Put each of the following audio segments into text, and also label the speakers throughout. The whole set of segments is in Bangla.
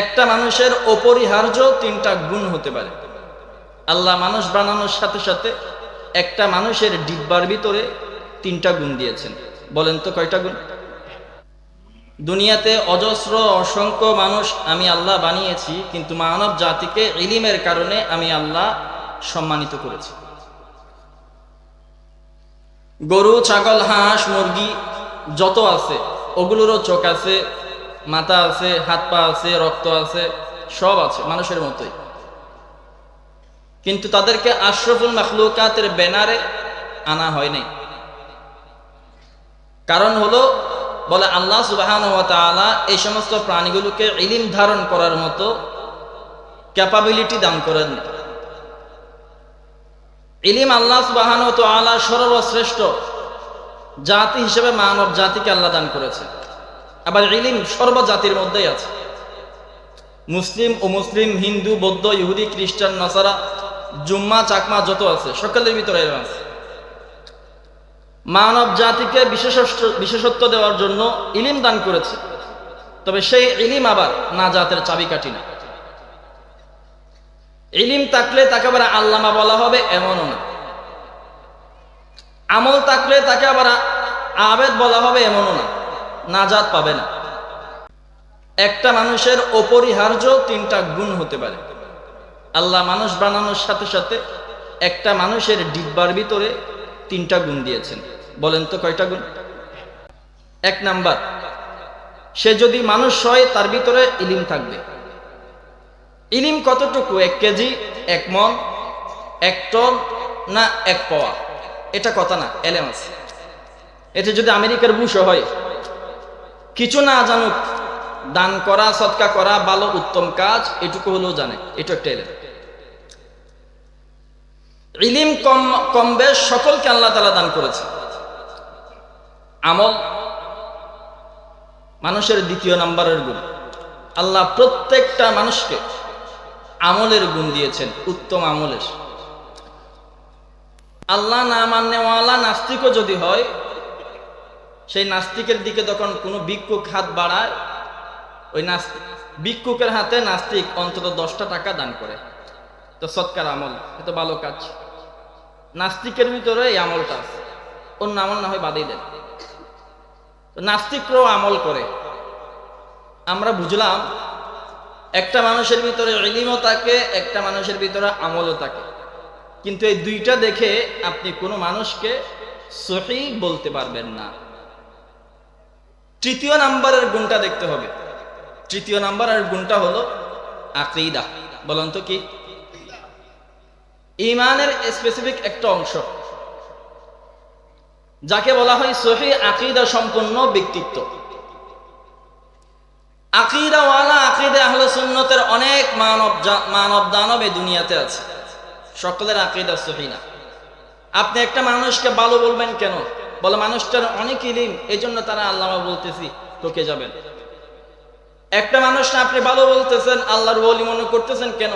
Speaker 1: একটা মানুষের অপরিহার্য তিনটা গুণ হতে পারে। আল্লাহ মানুষ বানানোর সাথে সাথে একটা মানুষের ডিব্বার ভিতরে তিনটা গুণ দিয়েছেন। বলেন তো কয়টা গুণ? দুনিয়াতে অজস্র, অসংখ্য মানুষ আমি আল্লাহ বানিয়েছি, কিন্তু মানব জাতিকে ইলিমের কারণে আমি আল্লাহ সম্মানিত করেছি। গরু, ছাগল, হাঁস, মুরগি যত আছে, ওগুলোরও চোখ আছে মাথা আছে, হাত পা আছে, রক্ত আছে, সব আছে, মানুষের মতোই। কিন্তু তাদেরকে আশরফুল মখলুকাতের ব্যানারে আনা হয় নাই কারণ হলো, বলে আল্লাহ সুবাহান এই সমস্ত প্রাণীগুলোকে ইলিম ধারণ করার মতো ক্যাপাবিলিটি দান করেন ইলিম আল্লাহ সুবাহান তালা সর্বশ্রেষ্ঠ জাতি হিসেবে মানব জাতিকে আল্লাহ দান করেছে। আবার ইলিম সর্বজাতির মধ্যেই আছে। মুসলিম ও মুসলিম, হিন্দু, বৌদ্ধ, ইহুদি, খ্রিস্টান, নাসারা, জুম্মা, চাকমা, যত আছে, সকলের ভিতরে আছে। মানব জাতিকে বিশেষত্ব বিশেষত্ব দেওয়ার জন্য ইলিম দান করেছে। তবে সেই ইলিম আবার না জাতের চাবিকাঠি না। ইলিম থাকলে তাকে আবার আল্লামা বলা হবে, এমনও না। আমল থাকলে তাকে আবার আবেদ বলা হবে, এমনও না। নাজাত পাবে না। একটা মানুষের অপরিহার্য তিনটা গুণ হতে পারে। আল্লাহ মানুষ বানানোর সাথে সাথে একটা মানুষের ডিব্বার ভিতরে তিনটা গুণ দিয়েছেন। বলেন তো কয়টা গুণ? এক নাম্বার, সে যদি মানুষ হয় তার ভিতরে ইলিম থাকবে। ইলিম কতটুকু? এক কেজি, এক মন, এক টন না এক পাওয়া? এটা কথা না, এলেম আছে। এতে যদি আমেরিকার বুশও হয় কিছু না জানুক, দান করা, সৎকা করা, ভালো, উত্তম কাজ, এটুকু হলেও জানে। এটা একটা এলেম ইলিম কম কম বেশ সকলকে আল্লাহ তালা দান করেছে। আমল মানুষের দ্বিতীয় নাম্বারের গুণ। আল্লাহ প্রত্যেকটা মানুষকে আমলের গুণ দিয়েছেন, উত্তম আমলের। আল্লাহ না মান্যওয়ালা নাস্তিকও যদি হয় সেই নাস্তিকের দিকে তখন কোনো ভিক্ষুক হাত বাড়ায়, ওই নাস্তিক ভিক্ষুকের হাতে নাস্তিক অন্তত দশটা টাকা দান করে। তো সৎকার আমল এত ভালো কাজ। নাস্তিকের ভিতরে এই আমলটা আছে। অন্য আমল না হয় বাদেই দেন। তো নাস্তিকরাও আমল করে। আমরা বুঝলাম, একটা মানুষের ভিতরে ইলিমও থাকে, একটা মানুষের ভিতরে আমলও থাকে। কিন্তু এই দুইটা দেখে আপনি কোনো মানুষকে সহি বলতে পারবেন না। তৃতীয় নাম্বারের গুণটা দেখতে হবে। তৃতীয় নাম্বারের গুণটা হলো আকিদা। বলুন তো কি? ইমানের স্পেসিফিক একটা অংশ। যাকে বলা হয় সহি আকিদা সম্পন্ন ব্যক্তিত্ব। আকিদাওয়ালা, আকিদা আহলে সুন্নতের অনেক মানব মানব দানব দুনিয়াতে আছে। সকলের আকিদা সহি না। আপনি একটা মানুষকে ভালো বলবেন কেন? বলে, মানুষটার অনেক ইলিম এই জন্য তারা আল্লামা বলতেছি তোকে যাবেন। একটা মানুষ আপনি ভালো বলতেছেন, আল্লাহর বলি মনে করতেছেন কেন?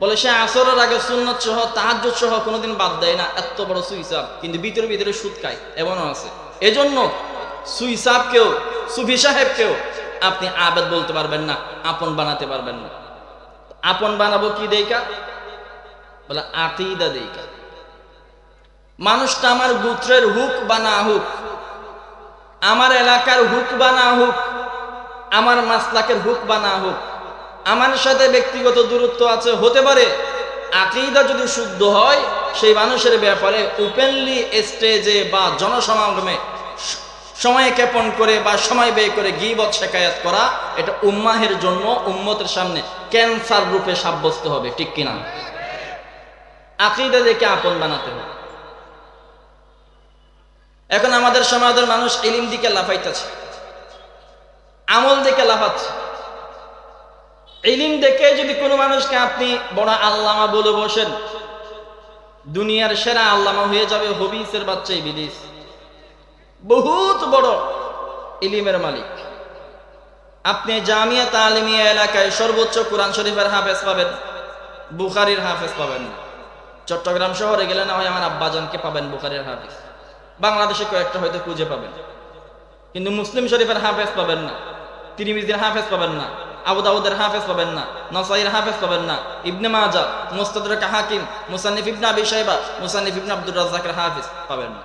Speaker 1: বলে, সে আসরের আগে সুন্নত সহ তাহাজ সহ কোনোদিন বাদ দেয় না। এত বড় সুইসাব, কিন্তু ভিতরে ভিতরে সুদ খায়, এমনও আছে। এজন্য সুইসাব কেউ, সুফি সাহেব কেউ, আপনি আবেদ বলতে পারবেন না, আপন বানাতে পারবেন না। আপন বানাবো কি দেইকা? বলে, আকিদা দেইকা। মানুষটা আমার গোত্রের হুক বা না হুক, আমার এলাকার হুক বা না হুক, আমার মাসলাকের হুক বা না হুক, আমার সাথে ব্যক্তিগত দূরত্ব আছে, হতে পারে আকিদা যদি শুদ্ধ হয়, সেই মানুষের ব্যাপারে ওপেনলি স্টেজে বা জনসমাগমে সময় ক্ষেপণ করে বা সময় ব্যয় করে গিবত, শেখায়াত করা, এটা উম্মাহের জন্য, উম্মতের সামনে ক্যান্সার রূপে সাব্যস্ত হবে, ঠিক কিনা? আকিদা দেখে আপন বানাতে হবে। এখন আমাদের সমাজের মানুষ ইলিম দিকে লাফাইতেছে, আমল দিকে লাফাচ্ছে। ইলিম দেখে যদি কোনো মানুষকে আপনি বড় আল্লামা বলে বসেন, দুনিয়ার সেরা আল্লামা হয়ে যাবে হবিসের বাচ্চাই বিদিস বহুত বড় ইলিমের মালিক। আপনি জামিয়া তালিমিয়া এলাকায় সর্বোচ্চ কোরআন শরীফের হাফেজ পাবেন, বুখারির হাফেজ পাবেন চট্টগ্রাম শহরে গেলে না হয় আমার আব্বাজানকে পাবেন বুখারির হাফেজ। বাংলাদেশে কয়েকটা হয়তো খুঁজে পাবেন। কিন্তু মুসলিম শরীফের হাফেজ পাবেন না, তিরিমিজির হাফেজ পাবেন না, আবু দাউদের হাফেজ পাবেন না, নসাইর হাফেজ পাবেন না, ইবনে মাজা মুস্তাদরাক হাকিম মুসান্নিফ ইবনে আবি শাইবা, মুসান্নিফ ইবনে আব্দুর রাজ্জাকের হাফেজ পাবেন না।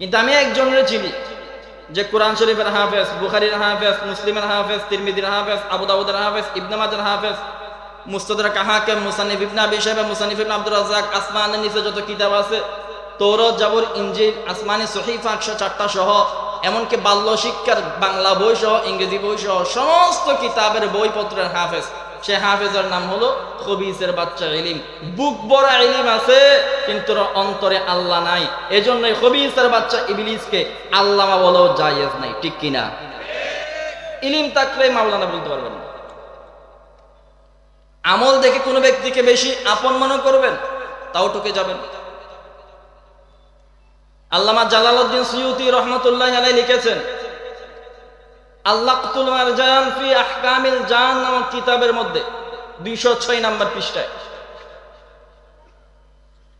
Speaker 1: কিন্তু আমি একজনের চিনি, যে কোরআন শরীফের হাফেজ, বুখারির হাফেজ, মুসলিমের হাফেজ তিরমিদির হাফেজ, আবু দাউদের হাফেজ, ইবনে মাজার হাফেজ মুস্তাদরাক হাকিম মুসান্নিফ ইবনে আবি শাইবা, মুসান্নিফ ইবনে আব্দুর রাজ্জাক, আসমানের নিচে যত কিতাব আছে তৌরত, জাবর ইঞ্জিল আসমানি সহিফা একশো চারটা সহ, এমনকি বাল্য শিক্ষার বাংলা বই সহ, ইংরেজি বই সহ, সমস্ত কিতাবের বইপত্রের হাফেজ। সে হাফেজের নাম হলো খবিসের বাচ্চা ইলিম। বুক বড় ইলিম আছে, কিন্তু অন্তরে আল্লাহ নাই। এজন্যই খবিসের বাচ্চা ইবিলিসকে আল্লামা বলেও জায়েজ নাই, ঠিক কিনা? ইলিম থাকলে মাওলানা বলতে পারবেন না। আমল দেখে কোনো ব্যক্তিকে বেশি আপন মনে করবেন, তাও টুকে যাবেন। আল্লামা জালালউদ্দিন সুয়ুতি রহমতুল্লাহ আলাই লিখেছেন আল্লাহতুল মারজান ফি আহকামিল জান কিতাবের মধ্যে 206 নাম্বার পৃষ্ঠায়।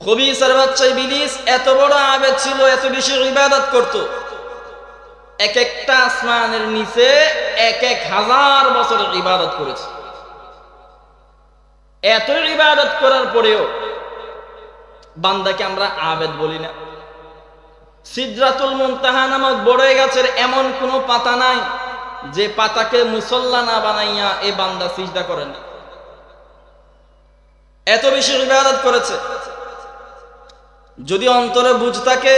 Speaker 1: খবিসের বাচ্চা ইবলিস এত বড় আবেদ ছিল, এত বেশি ইবাদত করত। এক একটা আসমানের নিচে এক এক হাজার বছর ইবাদত করেছে। এত ইবাদত করার পরেও বান্দাকে আমরা আবেদ বলি না। সিদ্রাতুল মুনতাহা নামক বড় গাছের এমন কোনো পাতা নাই যে পাতাকে মুসল্লা না বানাইয়া এই বান্দা সিজদা করেন এত বেশি ইবাদত করেছে। যদি অন্তরে বুঝ থাকে,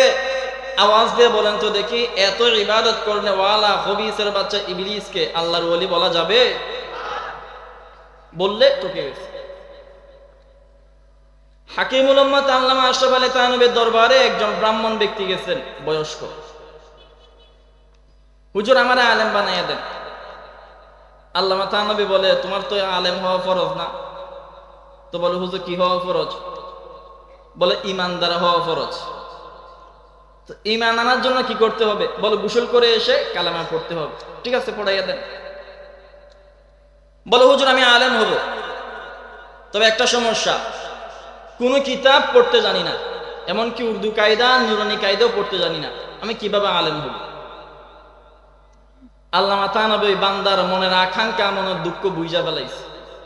Speaker 1: আওয়াজ দিয়ে বলেন তো দেখি, এত ইবাদত করনে ওয়ালা হবিসের বাচ্চা ইবলিসকে আল্লাহর ওলি বলা যাবে? বললে তোকে গেছে হাকিমুল উম্মত আল্লামা আশরাফ আলী তানবের দরবারে একজন ব্রাহ্মণ ব্যক্তি গেছেন, বয়স্ক। হুজুর, আমার আলেম বানাইয়া দেন। আল্লামা তানবী বলে, তোমার তো আলেম হওয়া ফরজ না? তো বলে, হুজুর, কি হওয়া ফরজ? বলে, ইমানদার হওয়া ফরজ। তো ইমান আনার জন্য কি করতে হবে? বলে, গোসল করে এসে কালামা পড়তে হবে। ঠিক আছে, পড়াইয়া দেন। বলে, হুজুর, আমি আলেম হব। তবে একটা সমস্যা কোনো কিতাব পড়তে জানি না। এমনকি উর্দু কায়দা, নুরানি কায়দাও পড়তে জানি না। আমি কীভাবে আলেম হব? আল্লাহ মাথা নবী বান্দার মনের আকাঙ্ক্ষা, মনের দুঃখ বুঝা ফেলাইছে।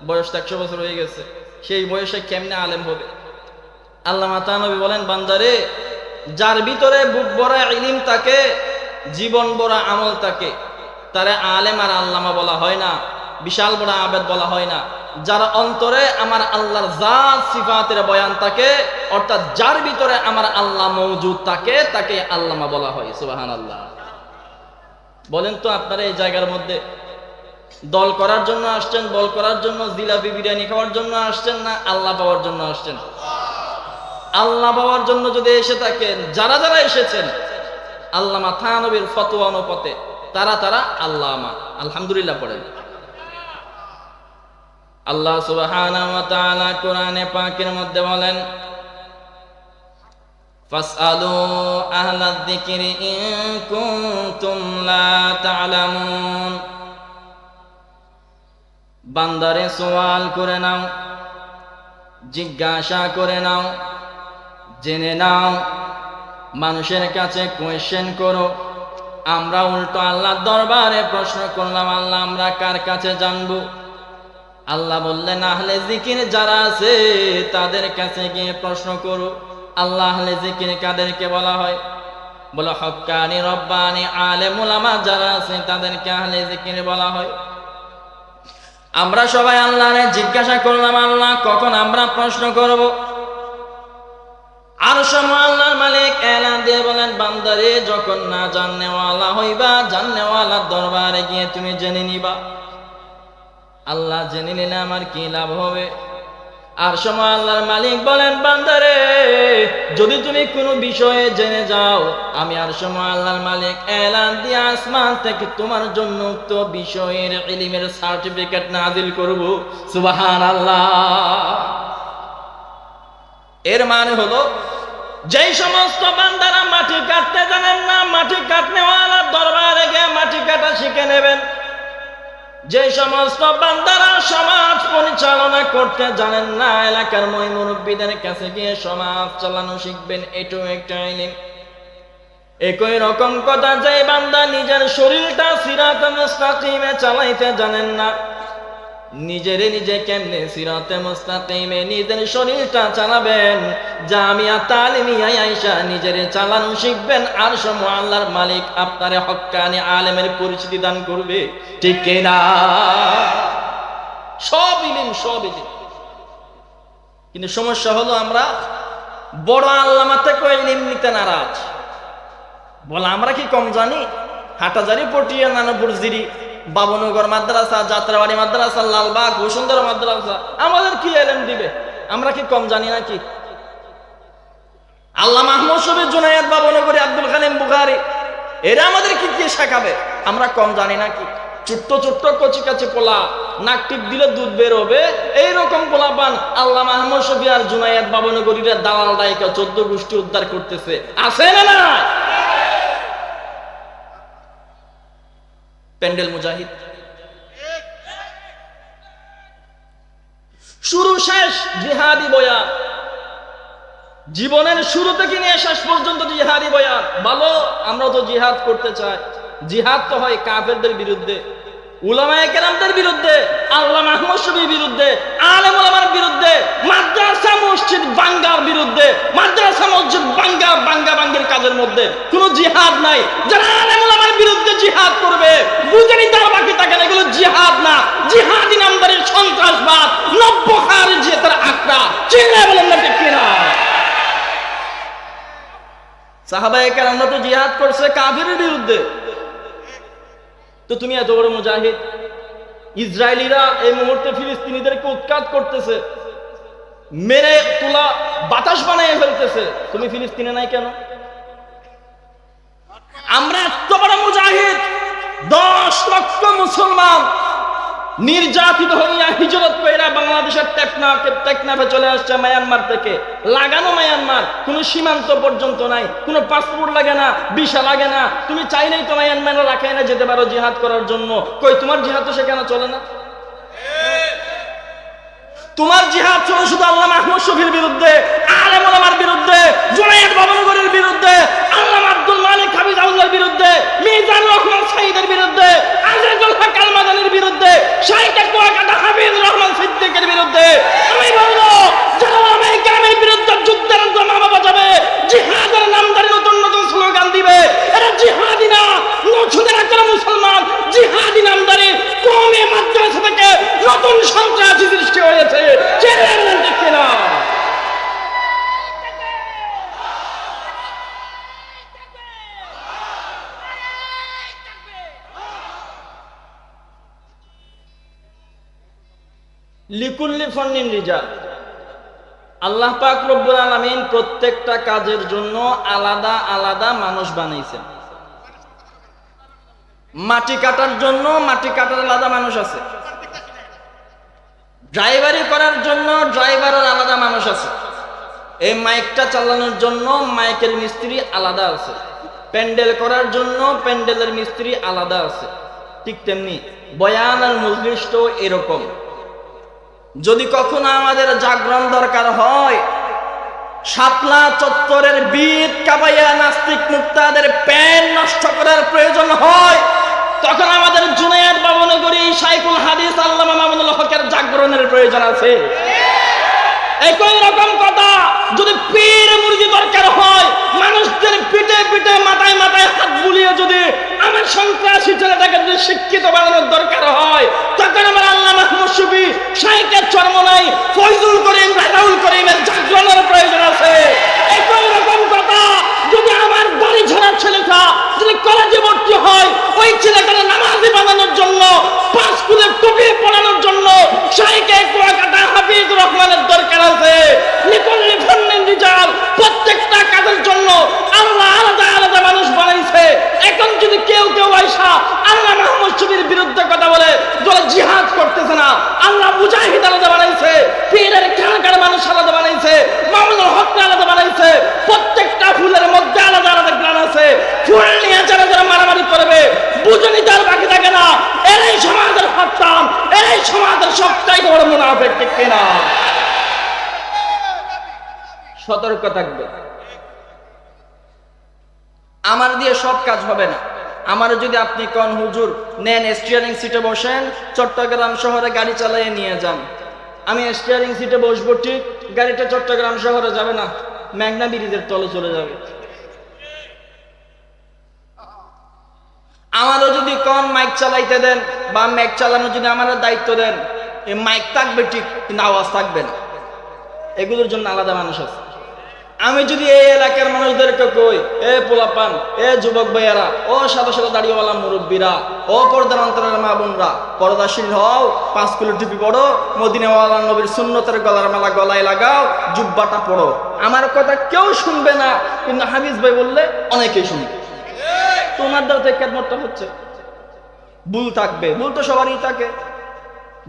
Speaker 1: বয়স একশো বছর হয়ে গেছে। সেই বয়সে কেমনে আলেম হবে? আল্লাহ মাথা নবী বলেন, বান্দারে, যার ভিতরে বুক ভরা ইলিম তাকে জীবন ভরা আমল তাকে তারে আলেম আর আল্লামা বলা হয় না, বিশাল বড় আবেদ বলা হয় না। যার অন্তরে আমার আল্লাহর জাত, সিফাতের বয়ান তাকে অর্থাৎ যার ভিতরে আমার আল্লাহ মৌজুদ থাকে, তাকে আল্লামা বলা হয় সুবাহান আল্লাহ বলেন তো আপনারা এই জায়গার মধ্যে, দল করার জন্য আসছেন, বল করার জন্য, জিলাপি বিরিয়ানি খাওয়ার জন্য আসছেন না আল্লাহ পাওয়ার জন্য আসছেন? আল্লাহ পাওয়ার জন্য যদি এসে থাকেন, যারা যারা এসেছেন, আল্লামা থানবীর ফতোয়া অনুপতে, তারা তারা আল্লামা, আলহামদুলিল্লাহ পড়েন। আল্লাহ সুবহানাহু ওয়া তাআলা কোরআনে পাকের মধ্যে বলেন, ফাসআলু আহলাদ যিকরি ইন কুনতুম লা তা'লামুন বান্দারে সওয়াল করে নাও, জিজ্ঞাসা করে নাও, জেনে নাও, মানুষের কাছে কোয়েশ্চেন করো। আমরা উল্টো আল্লাহর দরবারে প্রশ্ন করলাম, আল্লাহ, আমরা কার কাছে জানব? আল্লাহ বললেন, আহলে জিকির যারা আছে, তাদের কাছে গিয়ে প্রশ্ন করো। আল্লাহ জিকির কাদেরকে বলা হয়? বলে, হক্কানি রব্বানি আলে মুলামা যারা আছে, তাদেরকে আহলে জিকির বলা হয়। আমরা সবাই আল্লাহরে জিজ্ঞাসা করলাম, আল্লাহ, কখন আমরা প্রশ্ন করব? আর সময় আল্লাহর মালিক এলান দিয়ে বলেন, বান্দারে, যখন না জাননেওয়ালা হইবা, জাননেওয়ালার দরবারে গিয়ে তুমি জেনে নিবা। আল্লাহ জেনে নিলে আমার কি লাভ হবে? আর সময় আল্লাহর মালিক বলেন, বান্দারে, যদি তুমি কোনো বিষয়ে জেনে যাও, আমি আর সময় আল্লাহর মালিক এলান দিয়ে আসমান থেকে তোমার জন্য উক্ত বিষয়ের ইলিমের সার্টিফিকেট নাজিল করব। সুবাহান আল্লাহ এর মানে হলো, যেই সমস্ত বান্দারা মাটি কাটতে জানেন না, মাটি কাটনেওয়ালার দরবারে গিয়ে মাটি কাটা শিখে নেবেন। যে সমস্ত বান্দারা সমাজ পরিচালনা করতে জানেন না, এলাকার মই মুরব্বীদের কাছে গিয়ে সমাজ চালানো শিখবেন, এটাও একটা ইলিম একই রকম কথা, যে বান্দা নিজের শরীরটা সিরাত মুস্তাকিমে চালাইতে জানেন না নিজেরে নিজে কেমনে সিরাতে মুস্তাকিমে নিজের শরীরটা চালাবেন? জামিয়া তালিমিয়ায় আইসা নিজেরে চালানো শিখবেন। আর সময় আল্লাহর মালিক আপনারে হক্কানি আলেমের পরিচিতি দান করবে। ঠিক না? সব ইলিম সব ইলিম। কিন্তু সমস্যা হলো আমরা বড় আল্লামা থেকে ইলিম নিতে নারাজ। বলে, আমরা কি কম জানি? হাটাজারি, পটিয়া, নানপুর, জিরি। বাবনগর মাদ্রাসা, যাত্রাবাড়ি মাদ্রাসা, লালবাগ, বসুন্ধরা মাদ্রাসা। আমাদের কি এলেম দিবে? আমরা কি কম জানি নাকি? আল্লাহ মাহমুদ শফি জুনায়দ বাবনগরী, আব্দুল খালিম বুখারি, এরা আমাদের কি কি শেখাবে? আমরা কম জানি নাকি? ছোট্ট ছোট্ট কচি কাচি পোলা, নাক টিপ দিলে দুধ বের হবে এইরকম পোলা পান আল্লাহ মাহমুদ শফি আর জুনায়দ বাবনগরীরা দালাল দায়িকা, চোদ্দ গোষ্ঠী উদ্ধার করতেছে। আছে না না প্যান্ডেল মুজাহিদ। শুরু শেষ জিহাদি বয়ান জীবনের শুরু থেকে নিয়ে শেষ পর্যন্ত জিহাদি বয়ান ভালো, আমরা তো জিহাদ করতে চাই। জিহাদ তো হয় কাফেরদের বিরুদ্ধে। উলামায়ে কেরামদের বিরুদ্ধে জিহাদ না জিহাদ নামদারের সন্ত্রাসবাদ, নব্য যে তার তো জিহাদ করছে কাফিরের বিরুদ্ধে। তো তুমি এত বড় মুজাহিদ। ইসরায়েলিরা এই মুহূর্তে ফিলিস্তিনিদেরকে উৎখাত করতেছে। মেরে তোলা বাতাস বানিয়ে ফেলতেছে। তুমি ফিলিস্তিনে নাই কেন? আমরা এত বড় মুজাহিদ, দশ লক্ষ মুসলমান নির্যাতিত হইয়া হিজরত কইরা বাংলাদেশের টেকনাফে টেকনাফে চলে আসছে মায়ানমার থেকে। লাগানো মায়ানমার, কোনো সীমান্ত পর্যন্ত নাই, কোনো পাসপোর্ট লাগে না ভিসা লাগে না। তুমি চাইলেই তো মায়ানমারে রাখাই না যেতে পারো জিহাদ করার জন্য। কই, তোমার জিহাদ তো সেখানে চলে না? তোমার জিহাদ চলে শুধু আল্লাহ মাহমুদ শফির বিরুদ্ধে আলেম ওলামার বিরুদ্ধে জুনায়েদ বাবনগরের বিরুদ্ধে আল্লাহ আব্দুল মালিক হাবিজ আল্লাহর বিরুদ্ধে মিজানুর রহমান সাইদের বিরুদ্ধে আজিজুল হক আলমাদানির বিরুদ্ধে শাইখ কুয়াকাটা হাবিজ রহমান সিদ্দিকের বিরুদ্ধে আমি বলব যারা ওলামায়ে কেরামের বিরুদ্ধে যুদ্ধের মামা বাজাবে জিহাদের নামদারি নতুন নতুন দিবে। এরা জিহাদি না। নছুদের একটা মুসলমান জিহাদি নামদারি কমে মাদ্রাসা থেকে নতুন সন্ত্রাসী সৃষ্টি হয়েছে। দেখে না লিকুল্লি ফন্নিন রিজাল। আল্লাহ পাক রব্বুল আলামিন প্রত্যেকটা কাজের জন্য আলাদা আলাদা মানুষ বানাইছেন। মাটি কাটার জন্য মাটি কাটার আলাদা মানুষ আছে। ড্রাইভারি করার জন্য ড্রাইভারের আলাদা মানুষ আছে। এই মাইকটা চালানোর জন্য মাইকের মিস্ত্রি আলাদা আছে। প্যান্ডেল করার জন্য প্যান্ডেলের মিস্ত্রি আলাদা আছে। ঠিক তেমনি বয়ান আর মজলিসটাও এরকম। যদি কখনো আমাদের জাগরণ দরকার হয়, শাপলা চত্বরের বিদ কাবাইয়া নাস্তিক মুক্তাদের প্যান নষ্ট করার প্রয়োজন হয়, তখন আমাদের জুনায়দ বাবনগরী সাইকুল হাদিস আল্লামা মামুনুল হকের জাগরণের প্রয়োজন আছে। একই রকম কথা যদি পীর মুরগি দরকার হয়, মানুষদের পিঠে পিঠে, মাথায় মাথায় হাত বুলিয়ে যদি আমার সন্ত্রাসী ছেলেটাকে যদি শিক্ষিত বানানোর দরকার হয়, তখন আমার আল্লাহ মাহমুদ সুবি শাইকের চর্ম নাই, ফয়জুল করিম, রাজাউল করিমের জাগরণের প্রয়োজন আছে। একই রকম কথা, যদি আমার বাড়ি ঝাড়ার ছেলেটা যদি কলেজে ভর্তি হয়, ওই ছেলেটাকে নামাজি বানানোর জন্য, পাঁচ স্কুলে টুপি পড়ানোর জন্য শাইকে কুয়াকাটা হাফিজ রহমানের দরকার আছে। নিকল্লি ফন্নেন রিজাল প্রত্যেকটা কাজের জন্য আল্লাহ আলাদা আলাদা মানুষ বানাইছে। এখন যদি কেউ কেউ আইসা আল্লাহ মাহমুদ শফির বিরুদ্ধে কথা বলে বলে জিহাদ করতেছে না। আল্লাহ মুজাহিদ আলাদা বানাইছে, পীরের খানকার মানুষ আলাদা বানাইছে, মামুনুল হক আলাদা বানাইছে, প্রত্যেকটা ফুলের মধ্যে আলাদা আলাদা গ্রান আছে। ফুল নিয়ে যারা যারা মারামারি করবে, বুঝনি তার বাকি থাকে না। এরাই সমাজের হত্যাম এরাই সমাজের সবচাইতে বড় মুনাফেক, ঠিক কিনা? সতর্ক থাকবে। আমার দিয়ে সব কাজ হবে না। আমার যদি আপনি কন, হুজুর, নেন স্টিয়ারিং সিটে বসেন, চট্টগ্রাম শহরে গাড়ি চালিয়ে নিয়ে যান। আমি স্টিয়ারিং সিটে বসবো ঠিক, গাড়িটা চট্টগ্রাম শহরে যাবে না মেঘনা ব্রিজের তলে চলে যাবে। আমারও যদি কন, মাইক চালাইতে দেন বা মাইক চালানোর যদি আমারও দায়িত্ব দেন। এই মাইক থাকবে ঠিক, কিন্তু আওয়াজ থাকবে না। এগুলোর জন্য আলাদা মানুষ আছে। আমি যদি এই এলাকার মানুষদেরকে কই, এ পোলাপান, এ যুবক ভাইয়ারা, ও সাদা সাদা দাড়িওয়ালা মুরব্বীরা, ও পর্দার অন্তরের মা বোনরা, পর্দাশীল হও, পাঁচ কিলো টুপি পড়ো, মদিনাওয়ালা নবীর সুন্নতের গলার মালা গলায় লাগাও, জুব্বাটা পড়ো। আমার কথা কেউ শুনবে না, কিন্তু হাফিজ ভাই বললে অনেকেই শুনবে। তোমার দ্বারা থেকে কেদমতটা হচ্ছে। ভুল থাকবে, ভুল তো সবারই থাকে।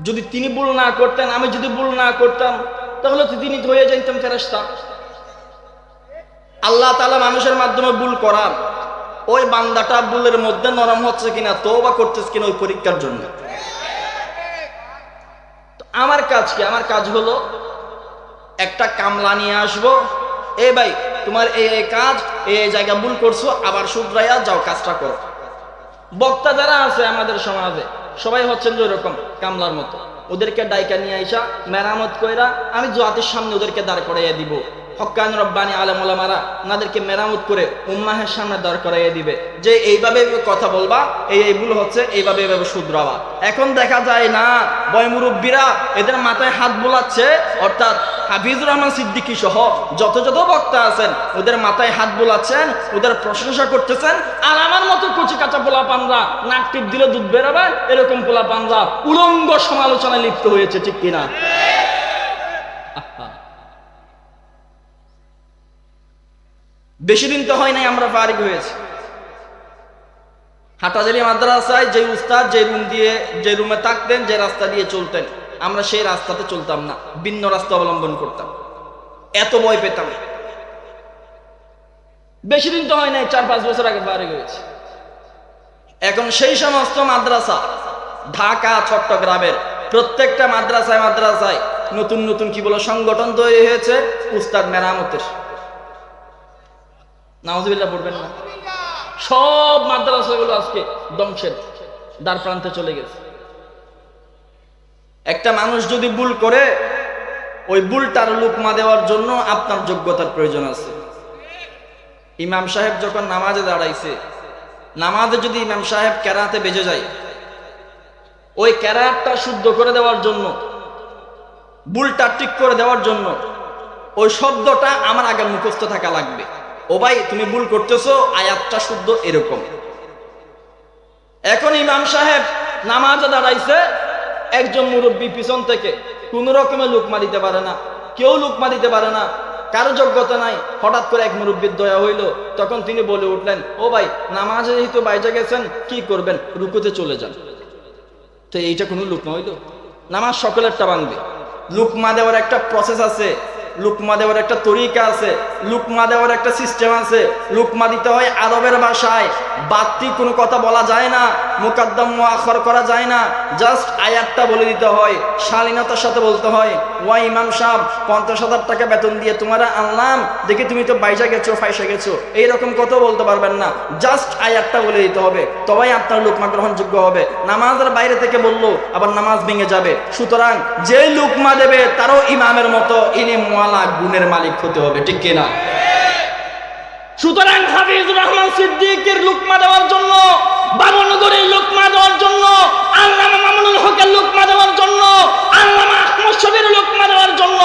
Speaker 1: যদি তিনি ভুল না করতেন, আমি যদি ভুল না করতাম, তাহলে তো তিনি হয়ে যাইতাম ফেরেস্তা আল্লাহ তালা মানুষের মাধ্যমে ভুল করান ওই বান্দাটা ভুলের মধ্যে নরম হচ্ছে কিনা তো বা করতেছে কিনা ওই পরীক্ষার জন্য। আমার কাজ কি? আমার কাজ হলো একটা কামলা নিয়ে আসব। এ ভাই, তোমার এই কাজ, এই জায়গা ভুল করছ, আবার শুধরাইয়া যাও, কাজটা করো। বক্তা যারা আছে আমাদের সমাজে, সবাই হচ্ছেন যে ওরকম কামলার মতো। ওদেরকে ডাইকা নিয়ে আইসা মেরামত কইরা আমি জাতির সামনে ওদেরকে দাঁড় করাইয়া দিব। হক্কান রব্বানি আলম ওনাদেরকে মেরামত করে উম্মাহের সামনে দাঁড় করাইয়া দিবে। যে এইভাবে কথা বলবা, এই এই ভুল হচ্ছে, এইভাবে এইভাবে শুধরাবা। এখন দেখা যায় না, বয় মুরব্বীরা এদের মাথায় হাত বোলাচ্ছে, অর্থাৎ হাফিজুর রহমান সিদ্দিকী সহ যত যত বক্তা আছেন, ওদের মাথায় হাত বোলাচ্ছেন, ওদের প্রশংসা করতেছেন, আর আমার মতো কচি কাঁচা পোলা পানরা নাক টিপ দিলে দুধ বেরোবে, এরকম পোলা পানরা উলঙ্গ সমালোচনায় লিপ্ত হয়েছে, ঠিক কিনা? আহা। বেশি দিন তো হয় নাই, আমরা ফারিক হয়েছি। হাটাজারি মাদ্রাসায় যে উস্তাদ যে রুম দিয়ে, যে রুমে থাকতেন, যে রাস্তা দিয়ে চলতেন, আমরা সেই রাস্তাতে চলতাম না, ভিন্ন রাস্তা অবলম্বন করতাম। এত ভয় পেতাম। বেশি দিন তো হয় নাই, চার পাঁচ বছর আগে ফারিক হয়েছে। এখন সেই সমস্ত মাদ্রাসা, ঢাকা, চট্টগ্রামের প্রত্যেকটা মাদ্রাসায় মাদ্রাসায় নতুন নতুন কি বলো সংগঠন তৈরি হয়েছে, উস্তাদ মেরামতের। নাওজবিল্লাহ পড়বেন না। সব মাদ্রাসাগুলো আজকে ধ্বংসের দ্বার প্রান্তে চলে গেছে। একটা মানুষ যদি ভুল করে ওই ভুলটার লুকমা দেওয়ার জন্য আপনার যোগ্যতার প্রয়োজন আছে। ইমাম সাহেব যখন নামাজে দাঁড়াইছে নামাজে যদি ইমাম সাহেব কেরাতে বেজে যায় ওই ক্যারাটটা শুদ্ধ করে দেওয়ার জন্য ভুলটা ঠিক করে দেওয়ার জন্য ওই শব্দটা আমার আগে মুখস্থ থাকা লাগবে। ও ভাই, তুমি ভুল করতেছো, আয়াতটা শুদ্ধ এরকম। এখন ইমাম সাহেব নামাজে দাঁড়াইছে একজন মুরব্বী পিছন থেকে, কোন রকমের লুকমা দিতে পারে না। কেউ লুকমা দিতে পারে না, কারও যোগ্যতা নাই। হঠাৎ করে এক মুরব্বীর দয়া হইল, তখন তিনি বলে উঠলেন, ও ভাই, নামাজে যেহেতু বাইজে গেছেন, কি করবেন? রুকুতে চলে যান। তো এইটা কোনো লুকমা হইল? নামাজ সকলেরটা বানবে লুকমা দেওয়ার একটা প্রসেস আছে লুকমা দেওয়ার একটা তরিকা আছে, লুকমা দেওয়ার একটা সিস্টেম আছে। লুকমা দিতে হয় আরবের ভাষায়। বাড়তি কোনো কথা বলা যায় না, মোকাদ্দম আখর করা যায় না জাস্ট আয়াতটা বলে দিতে হয়, শালীনতার সাথে বলতে হয়। ওয়া ইমাম পঞ্চাশ হাজার টাকা বেতন দিয়ে আনলাম। দেখি তুমি তো বাইজা গেছো, ফাইসা গেছো। এইরকম কথা বলতে পারবেন না। জাস্ট আয়াতটা বলে দিতে হবে। তবেই আপনার লুকমা গ্রহণযোগ্য হবে। নামাজের বাইরে থেকে বলল, আবার নামাজ ভেঙে যাবে। সুতরাং যে লুকমা দেবে, তারও ইমামের মতো ইনি গুণের মালিক হতে হবে, ঠিক কিনা? সুতরাং হাফিজুর রহমান সিদ্দিকের লুকমা দেওয়ার জন্য বাবনগরের লুকমা দেওয়ার জন্য, আল্লামা মামুনুল হকের লুকমা দেওয়ার জন্য, আল্লামা আহমদ শফির লুকমা দেওয়ার জন্য,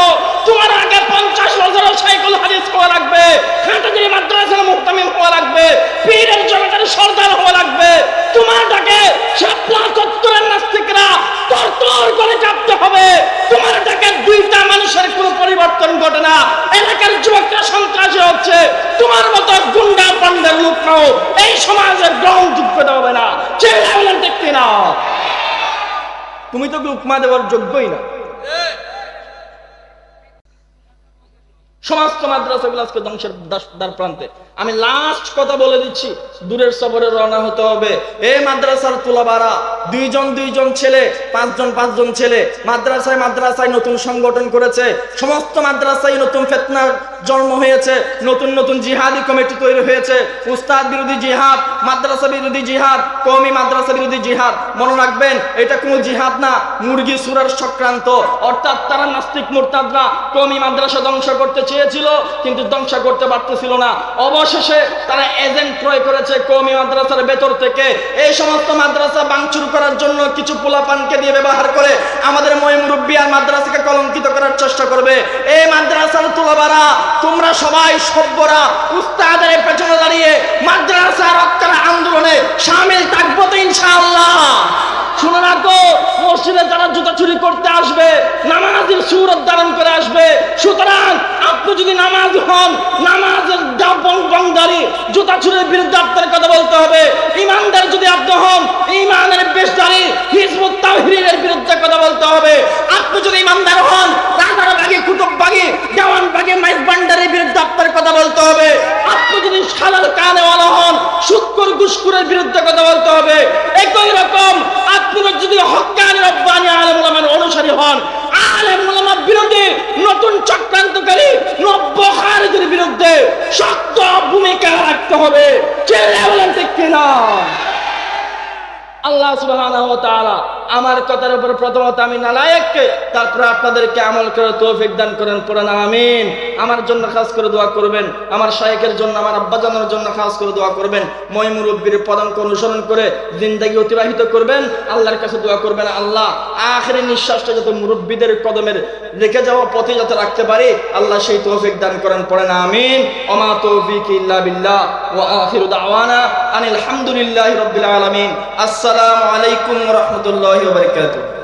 Speaker 1: তোমার আগে পঞ্চাশ বছরের সাইকেল হাদিস হওয়া লাগবে খাটাজিরি মাদ্রাসার মুহতামিম হওয়া লাগবে পীরের জগতের সর্দার হওয়া লাগবে তোমারটাকে শাপলা চত্বরের নাস্তিকরা তরতর করে চাপতে হবে তোমারটাকে দুইটা মানুষের কোনো পরিবর্তন ঘটে না। এলাকার যুবকরা সন্ত্রাসী হচ্ছে। তোমার মতো গুন্ডা পান্ডার লোক নাও এই সমাজের গ্রহণযোগ্য হবে না। চেহারা দেখতে না। তুমি তো লুকমা দেওয়ার যোগ্যই না। সমস্ত মাদ্রাসাগুলো আজকে ধ্বংসের দ্বার প্রান্তে। আমি লাস্ট কথা বলে দিচ্ছি, দূরের সফরে রওনা হতে হবে। এই মাদ্রাসার তুলাবারা দুইজন দুইজন ছেলে, পাঁচজন পাঁচজন ছেলে, মাদ্রাসায় মাদ্রাসায় নতুন সংগঠন করেছে, সমস্ত মাদ্রাসায় নতুন ফেতনার জন্ম হয়েছে, নতুন নতুন জিহাদি কমিটি তৈরি হয়েছে, উস্তাদ বিরোধী জিহাদ, মাদ্রাসা বিরোধী জিহাদ কমি মাদ্রাসা বিরোধী জিহাদ। মনে রাখবেন, এটা কোনো জিহাদ না, মুরগি সুরার চক্রান্ত। অর্থাৎ তারা নাস্তিক মুরতাদরা কমি মাদ্রাসা ধ্বংস করতে চেয়েছিল, কিন্তু ধ্বংস করতে পারতেছিল না। অবশেষে তারা এজেন্ট ক্রয় করেছে কমি মাদ্রাসার ভেতর থেকে। এই সমস্ত মাদ্রাসা ভাঙচুর করার জন্য কিছু পোলাপানকে দিয়ে ব্যবহার করে আমাদের ময়মুরব্বিয়ার মাদ্রাসাকে কলঙ্কিত করার চেষ্টা করবে। এই মাদ্রাসার তুলাবারা, তোমরা সবাই সভ্যরা, উস্তাদের পেছনে দাঁড়িয়ে মাদ্রাসা রক্ষার আন্দোলনে সামিল থাকব তো ইনশাআল্লাহ শুনে রাখো মসজিদে যারা জুতা চুরি করতে আসবে নামাজের সুরত ধারণ করে আসবে। সুতরাং আপনি যদি নামাজ হন, নামাজের বংদারি জুতা ছুরের বিরুদ্ধে আপনার কথা বলতে হবে। ইমানদার যদি আপনি হন, ইমানের বেশদারি হিজবুত তাওহীদের বিরুদ্ধে কথা বলতে হবে। আপনি যদি ইমানদার হন রাজার বাগে কুতুব বাগে দেওয়ান বাগে মাইজ ভান্ডারের বিরুদ্ধে আপনার কথা বলতে হবে। আপনি যদি সালার কানেওয়ালা হন, শুক্কর গুস্কুরের বিরুদ্ধে কথা বলতে হবে। একই রকম, আপনি যদি হক্কানি রব্বানি আলেম অনুসারী হন আলেম ওলামা বিরোধী নতুন চক্রান্তকারী নব্য খারিজের বিরুদ্ধে শক্ত ভূমিকা রাখতে হবে। চেলে বলেন ঠিক কিনা? আল্লাহ সুবহানাহু ওয়া তাআলা আমার কথার উপর প্রথমত আমি নালায়েককে তারপরে আপনাদেরকে আমল করে তৌফিক দান করেন পড়েন আমিন। আমার জন্য খাস করে দোয়া করবেন, আমার শায়েকের জন্য, আমার আব্বাজানের জন্য খাস করে দোয়া করবেন, মই মুরব্বীর পদাঙ্ক অনুসরণ করে জিন্দাগি অতিবাহিত করবেন, আল্লাহর কাছে দোয়া করবেন, আল্লাহ, আখেরি নিঃশ্বাসটা যত মুরব্বীদের কদমের রেখে যাওয়া পথে যাতে রাখতে পারি, আল্লাহ সেই তৌফিক দান করেন পড়েন আমিন। ওমা তৌফিক ইল্লা বিল্লাহ, ওয়া আখিরু দাওয়ানা আনিল হামদুলিল্লাহি রাব্বিল আলামিন। আসসালামু আলাইকুম ওয়া রাহমাতুল্লাহি ওয়া বারাকাতুহু।